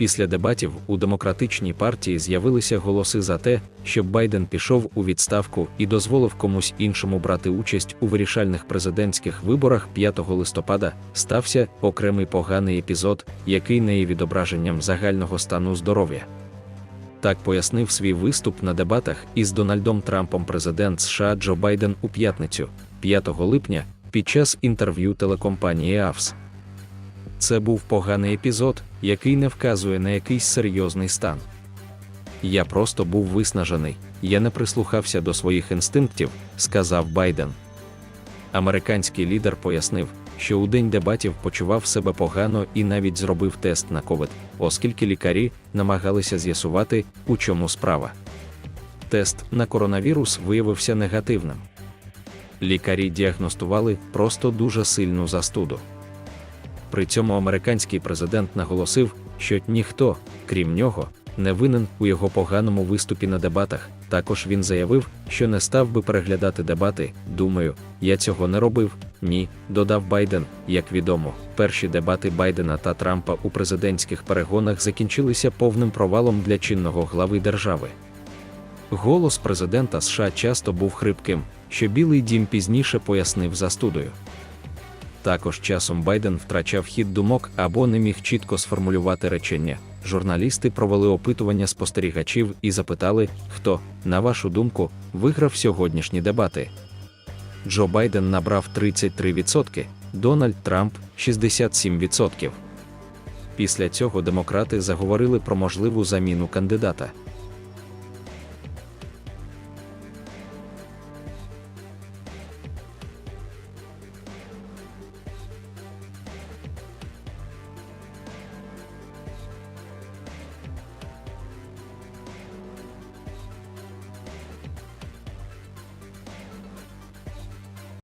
Після дебатів у демократичній партії з'явилися голоси за те, щоб Байден пішов у відставку і дозволив комусь іншому брати участь у вирішальних президентських виборах 5 листопада. Стався окремий поганий епізод, який не є відображенням загального стану здоров'я. Так пояснив свій виступ на дебатах із Дональдом Трампом президент США Джо Байден у п'ятницю, 5 липня, під час інтерв'ю телекомпанії АВС. Це був поганий епізод, який не вказує на якийсь серйозний стан. Я просто був виснажений, я не прислухався до своїх інстинктів, сказав Байден. Американський лідер пояснив, що у день дебатів почував себе погано і навіть зробив тест на ковід, оскільки лікарі намагалися з'ясувати, у чому справа. Тест на коронавірус виявився негативним. Лікарі діагностували просто дуже сильну застуду. При цьому американський президент наголосив, що ніхто, крім нього, не винен у його поганому виступі на дебатах. Також він заявив, що не став би переглядати дебати. Думаю, я цього не робив. Ні, додав Байден. Як відомо, перші дебати Байдена та Трампа у президентських перегонах закінчилися повним провалом для чинного глави держави. Голос президента США часто був хрипким, що Білий дім пізніше пояснив застудою. Також часом Байден втрачав хід думок або не міг чітко сформулювати речення. Журналісти провели опитування спостерігачів і запитали, хто, на вашу думку, виграв сьогоднішні дебати. Джо Байден набрав 33%, Дональд Трамп 67%. Після цього демократи заговорили про можливу заміну кандидата.